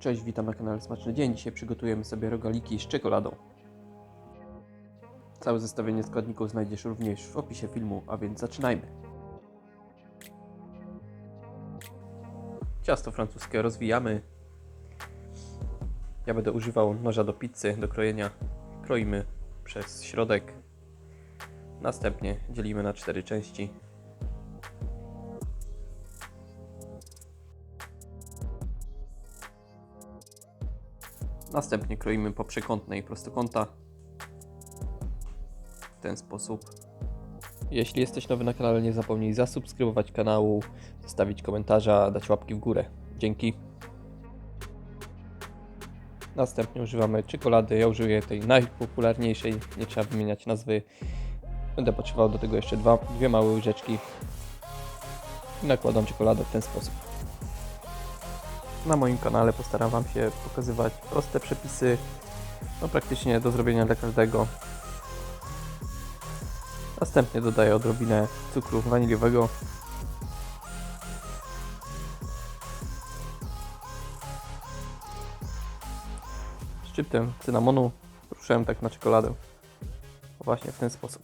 Cześć, witam na kanale Smaczny Dzień. Dzisiaj przygotujemy sobie rogaliki z czekoladą. Całe zestawienie składników znajdziesz również w opisie filmu, a więc zaczynajmy. Ciasto francuskie rozwijamy. Ja będę używał noża do pizzy, do krojenia. Kroimy przez środek. Następnie dzielimy na cztery części. Następnie kroimy po przekątnej prostokąta. W ten sposób. Jeśli jesteś nowy na kanale, nie zapomnij zasubskrybować kanału, zostawić komentarza, dać łapki w górę. Dzięki. Następnie używamy czekolady. Ja użyję tej najpopularniejszej, nie trzeba wymieniać nazwy. Będę potrzebował do tego jeszcze dwa, dwie małe łyżeczki. Nakładam czekoladę w ten sposób. Na moim kanale postaram Wam się pokazywać proste przepisy, no praktycznie do zrobienia dla każdego. Następnie dodaję odrobinę cukru waniliowego. Szczyptem cynamonu ruszyłem tak na czekoladę. Właśnie w ten sposób.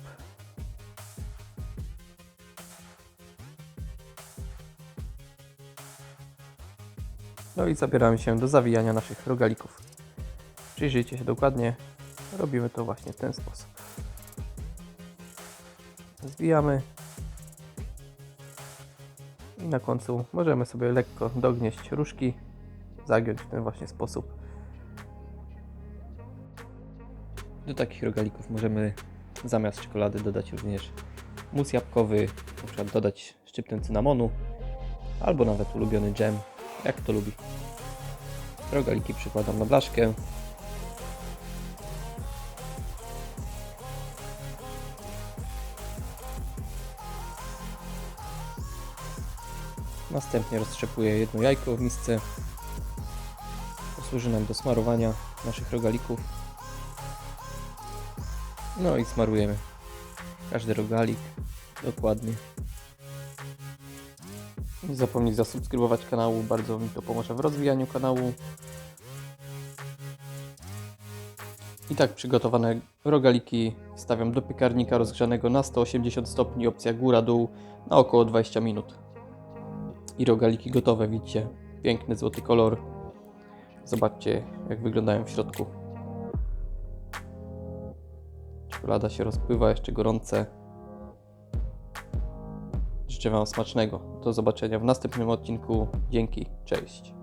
No i zabieramy się do zawijania naszych rogalików. Przyjrzyjcie się dokładnie. Robimy to właśnie w ten sposób. Zwijamy. I na końcu możemy sobie lekko dognieść różki, zagiąć w ten właśnie sposób. Do takich rogalików możemy zamiast czekolady dodać również mus jabłkowy, na przykład dodać szczyptę cynamonu, albo nawet ulubiony dżem, jak kto lubi. Rogaliki przykładam na blaszkę. Następnie roztrzepuję jedno jajko w misce. Posłuży nam do smarowania naszych rogalików. No i smarujemy każdy rogalik dokładnie. Zapomnij zasubskrybować kanału, bardzo mi to pomoże w rozwijaniu kanału. I tak przygotowane rogaliki wstawiam do piekarnika rozgrzanego na 180 stopni, opcja góra-dół na około 20 minut. I rogaliki gotowe, widzicie, piękny złoty kolor. Zobaczcie jak wyglądają w środku. Czekolada się rozpływa, jeszcze gorące. Życzę Wam smacznego. Do zobaczenia w następnym odcinku. Dzięki, cześć.